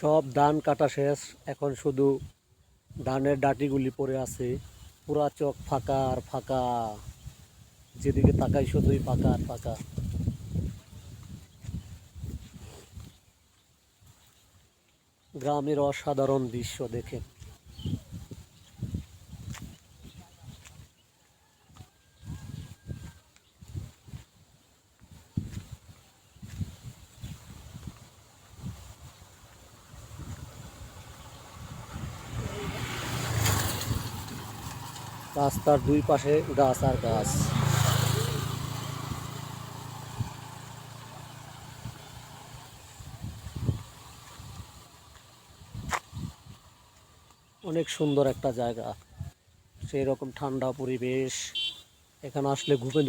সব ধান কাটা শেষ। এখন শুধু ধানের ডাটিগুলি পড়ে আছে। পুরা চোখ ফাঁকা আর ফাঁকা। যেদিকে তাকাই শুধুই ফাঁকা আর ফাঁকা। গ্রামের অসাধারণ দৃশ্য দেখে রাস্তার দুই পাশে গাছ আর গাছ। অনেক সুন্দর একটা জায়গা। সেই রকম ঠান্ডা পরিবেশ। এখানে আসলে ঘুমে